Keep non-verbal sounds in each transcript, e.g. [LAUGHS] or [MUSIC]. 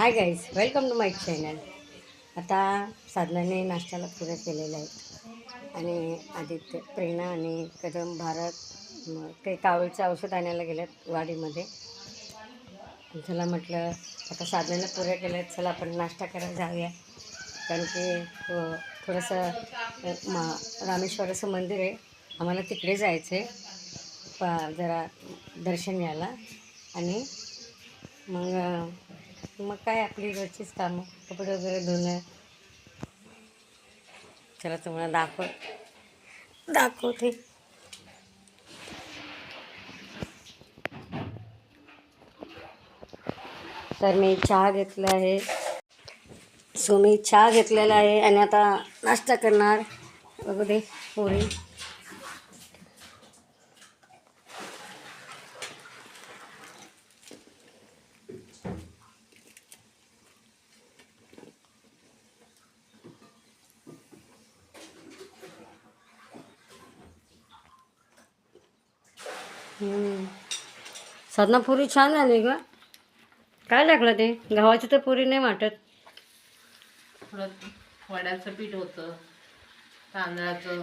Hi guys welcome to my channel आता साधनाने नाश्त्याला पुऱ्या केलेल्या आहेत. आणि आदित्य प्रेरणा आणि कदम भारत ते कावळीचं औषध आणायला गेल्यात वाडीमध्ये. चला म्हटलं आता साधनाने पुऱ्या केल्या आहेत चला आपण नाश्ता करायला जाऊया. कारण की थोडंसं मा रामेश्वराचं मंदिर आहे. आम्हाला तिकडे जायचं आहे प जरा दर्शन घ्यायला. आणि मग मग काय आपली रोजचीच कामं कपडे वगैरे धुणं. चला तुम्हाला दाखव. दाखवते. तर मी चहा घेतला आहे. सो मी चहा घेतलेला आहे आणि आता नाश्ता करणार. बघू दे पोरी. साधना पुरी छान झाली ग. काय लागलं ते? गव्हाची तर पुरी नाही वाटत. थोडं वड्याचं पीठ होतं तांदळाचं.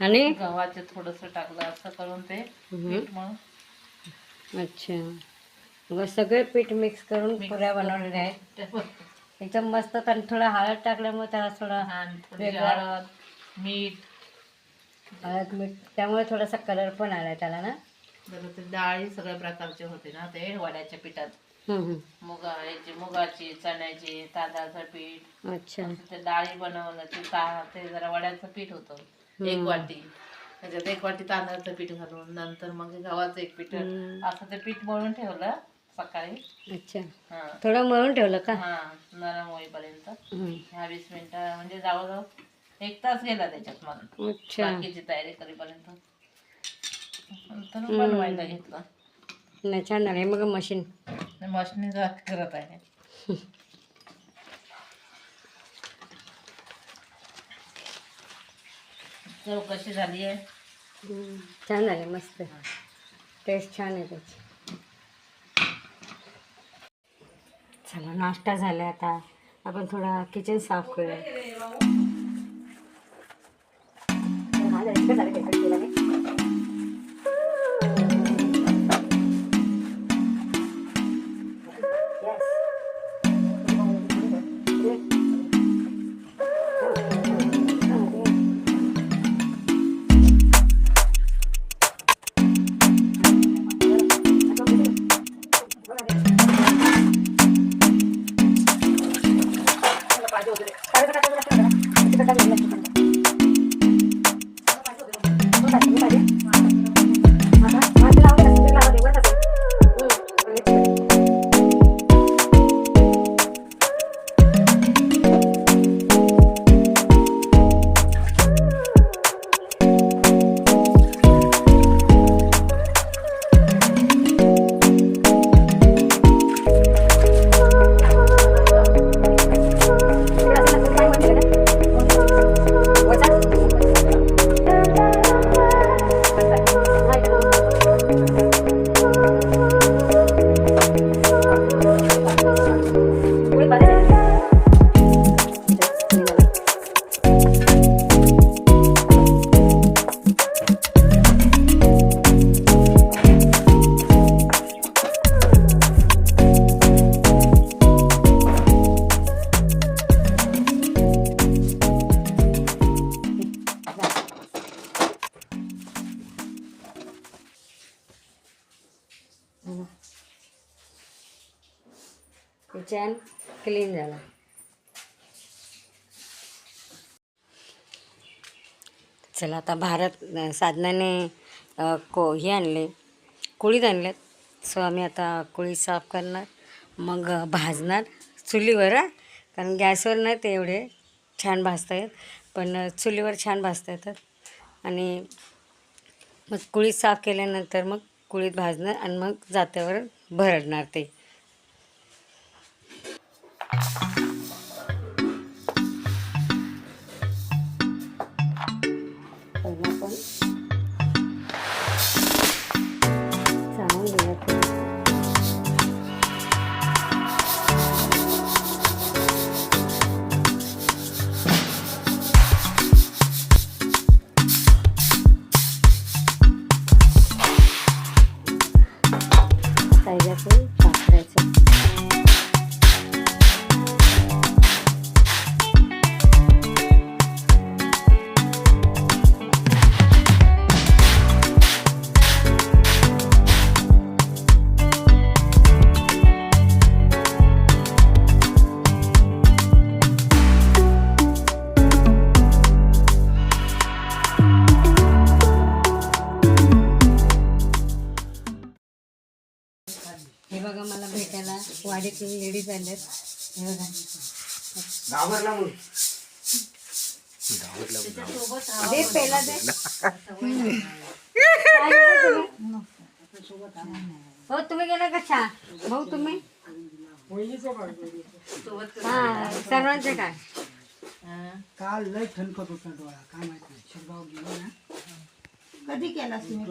आणि? गव्हाचं थोडंसं टाकलं असं करून ते मग अच्छा. मग सगळे पीठ मिक्स करून पुऱ्या बनवलेल्या आहेत. [LAUGHS] एकदम मस्त आणि थोडं हळद टाकल्यामुळे त्याला थोडं वेगळा. मीठ हळद मीठ त्यामुळे थोडासा कलर पण आला त्याला ना. बरं ते डाळी सगळ्या प्रकारचे होते ना ते वड्याच्या पिठात. हम्म. मुगा याची मुगाची चण्याची तांदळाचं पीठ. अच्छा. असं ते डाळी बनवलं ते ता ते जरा वड्याचं पीठ होतं. एक हम्म. वाटी. त्याच्यात एक वाटी तांदळाचं पीठ घालून नंतर मग गव्हाचं एक पीठ. हम्म. असं ते पीठ मळून ठेवलं सकाळी. अच्छा. हा. थोडं मळून ठेवलं का? हा नरम होईपर्यंत. हम्म. ह्या वीस मिनिटं म्हणजे जवळजवळ एक तास गेला त्याच्यात मला अच्छा. बाकीची तयारी करेपर्यंत. नंतर बनवायला घेतलं. नाही छान झालं हे मग मशीन. मशनी करत आहे. चव कशी झाली आहे. छान झाले मस्त. टेस्ट छान आहे त्याची. चला नाश्ता झाला आता. आपण थोडा किचन साफ करूया. झालं, इतकं झालं तेलकट तेलाने. पॅन क्लीन झाला. चला आता भारत साधनाने को हे आणले. कुळीत आणलेत सो आम्ही आता कुळी साफ करणार. मग भाजणार चुलीवर कारण गॅसवर नाही ते एवढे छान भाजता येत. पण चुलीवर छान भाजता येतात. आणि मग कुळीत साफ केल्यानंतर मग कुळीत भाजणार आणि मग जात्यावर भरडणार ते. thank you वाडीतील लेडीज़ आल्यात घाबरला म्हणून दे पहिला दे. काय गेला तुम्ही? हो तुम्ही गेला का चहा? भाऊ तुम्ही? हा सर्वांचे काय? काल लय ठणकत होता डोळा काय माहित शिरगाव गेलो ना. कधी केलास तुम्ही?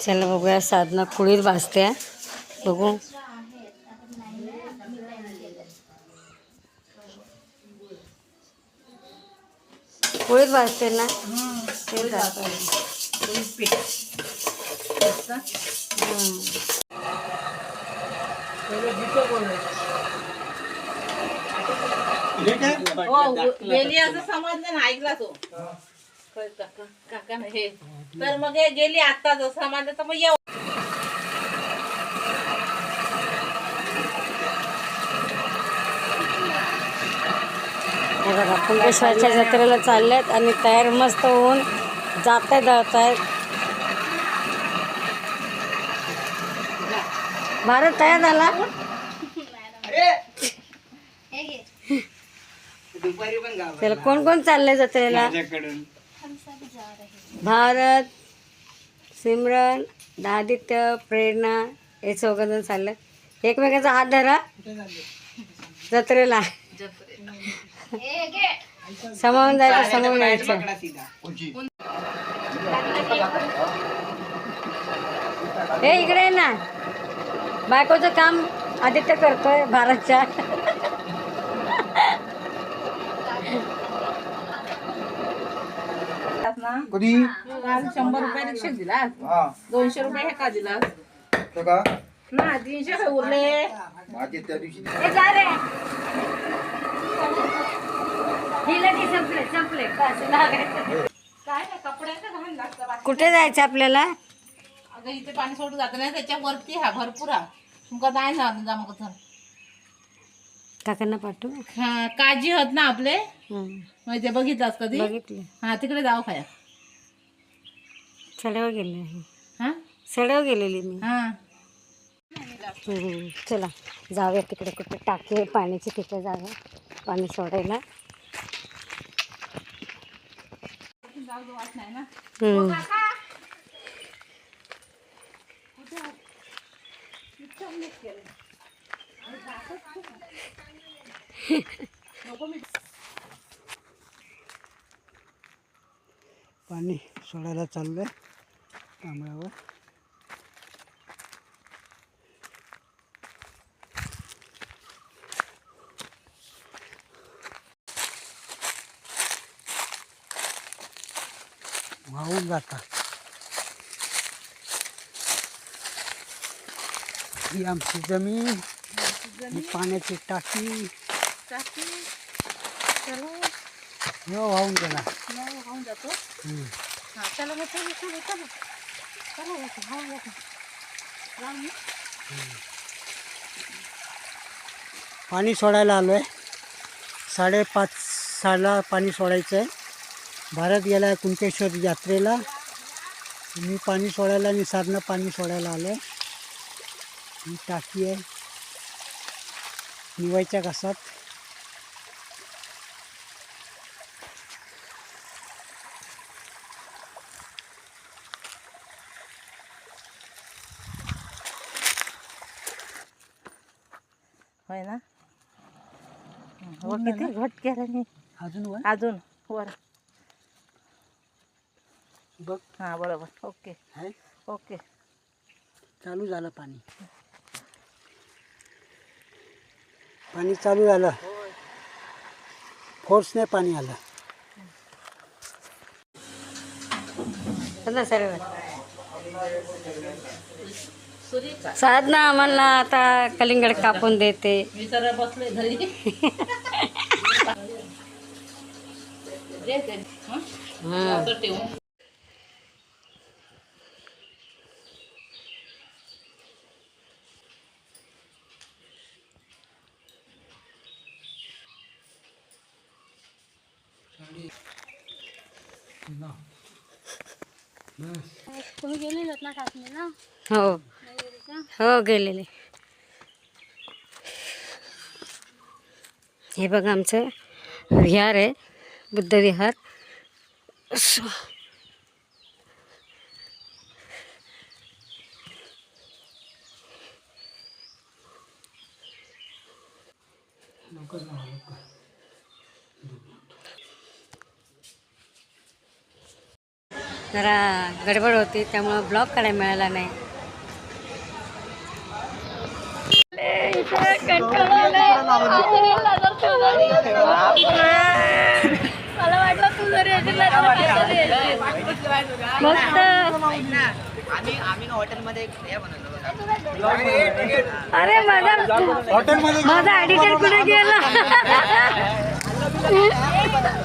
चला बघूया साधना कुळीत भाजते. बघू. कुळीत भाजते ना? ते दाखव. पीठ हम्म. हो गेली असं समजलं ना ऐकला तो. काका ना हे तर मग हे गेली आता जर समजलं तर मग येऊ. हे बघा कुंकेश्वरच्या जत्रेला चाललेत आणि तयार मस्त होऊन जात आहेत जात आहेत भारत तयार झाला? दुपारी पण गाव त्याला कोण कोण चाललंय जत्रेला? माझ्याकडून. भारत सिमरन आदित्य प्रेरणा हे चौघजण चालले. एकमेकाचा हात धरा. जत्रेला. समावून जायचं समावून यायचं सीधा. हे इकडे ना. बायकोचं काम आदित्य करतोय भारतच्या. ना? कधी? काल शंभर रुपये रिक्षा दिला हा. दोनशे रुपये हे का दिला तो का? ना तीनशे काय उरले? माझे त्या दिवशी हे जा रे. हिला की संपले संपले. बस लागायचं. काय नाही कपड्याचं घाण लागतं बाकी. कुठे जायचं आपल्याला? अगं इथे पाणी सोडून जात नाही त्याच्या वरती हा भरपूर हा. तुमका नाही जा जा मग. काकांना पाठवू. हा काजी होत ना आपले. म्हणजे बघितलास कधी बघितलं. हा तिकडे जाऊ खाया. सड्यावर गेले हा? सड्यावर गेलेली मी. हा. चला जाऊया तिकडे कुठे टाकी पाण्याची तिथे जाऊया. पाणी सोडायला. [LAUGHS] पाणी सोडायला चाललंय तांबळावर वाहून जातात ही आमची जमीन ही पाण्याची टाकी. हो वाहून गेला. हम्म. पाणी सोडायला आलो आहे साडेपाच साला पाणी सोडायचं आहे भारत गेला आहे कुंकेश्वर यात्रेला. मी पाणी सोडायला आणि साधनं पाणी सोडायला आलो आहे ही टाकी आहे. निवायच्या घासात. होय ना? वर किती घट केला मी? अजून वर? अजून वर. बघ. हा बरोबर. ओके. आहे ओके. चालू झालं पाणी. पाणी चालू झालं. फोर्सने पाणी आलं. सुरेखा साधना आम्हाला आता कलिंगड कापून देते हं? हो गेलेले. हे बघा आमचं विहार आहे बुद्ध विहार. जरा गडबड होती त्यामुळं ब्लॉक करायला मिळाला नाही. मला वाटलं तू जरी. मस्त अरे माझा माझा एडिटर कुठे गेला [LAUGHS] [LAUGHS]